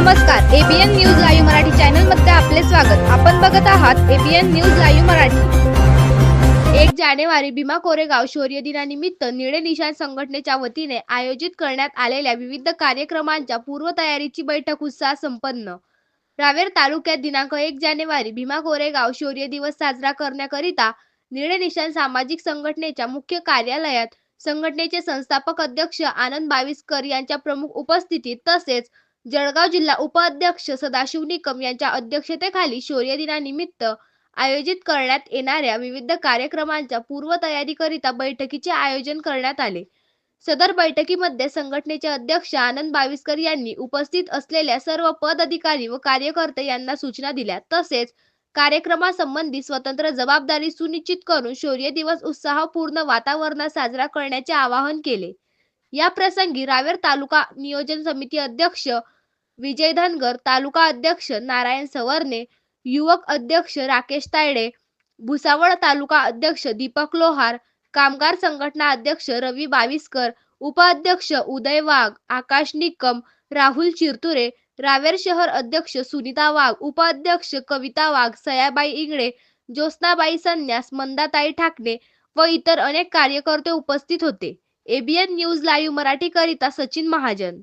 नमस्कार ABN news live Marathi चॅनलमध्ये आपले स्वागत. आपण बघत आहात एबीएन न्यूज लाईव्ह मराठी. एक जानेवारी भीमा कोरेगाव शौर्य दिनानिमित्त निळे निशाण संघटनेच्या वतीने आयोजित करण्यात आलेल्या विविध कार्यक्रमांच्या पूर्वतयारीची बैठक उत्साह संपन्न. रावेर तालुक्यात दिनांक एक जानेवारी भीमा कोरेगाव शौर्य दिवस साजरा करण्याकरिता निळे निशाण सामाजिक संघटनेच्या मुख्य कार्यालयात संघटनेचे संस्थापक अध्यक्ष आनंद बावीसकर यांच्या प्रमुख उपस्थितीत तसेच जळगाव जिल्हा उपाध्यक्ष सदाशिव निकम यांच्या अध्यक्षतेखाली शौर्य दिनानिमित्त आयोजित करण्यात येणाऱ्या विविध कार्यक्रमांच्या पूर्वतयारीकरिता बैठकीचे आयोजन करण्यात आले. सदर बैठकीमध्ये संघटनेचे अध्यक्ष आनंद बाविस्कर यांनी उपस्थित असलेल्या सर्व पदाधिकारी व कार्यकर्ते यांना सूचना दिल्या. तसेच कार्यक्रमासंबंधी स्वतंत्र जबाबदारी सुनिश्चित करून शौर्य दिवस उत्साहपूर्ण वातावरणात साजरा करण्याचे आवाहन केले. या प्रसंगी रावेर तालुका नियोजन समिती अध्यक्ष विजय धनगर तालुका अध्यक्ष नारायण सवर्णे युवक अध्यक्ष राकेश तायडे भुसावळ तालुका अध्यक्ष दीपक लोहार कामगार संघटना अध्यक्ष रवी बाविस्कर उपाध्यक्ष उदय वाघ आकाश निकम राहुल चिरतुरे रावेर शहर अध्यक्ष सुनीता वाघ उपाध्यक्ष कविता वाघ सयाबाई इंगळे ज्योत्स्नाबाई संन्यास मंदाताई ठाकरे व इतर अनेक कार्यकर्ते उपस्थित होते. एबीएन न्यूज लाईव्ह मराठी करिता सचिन महाजन.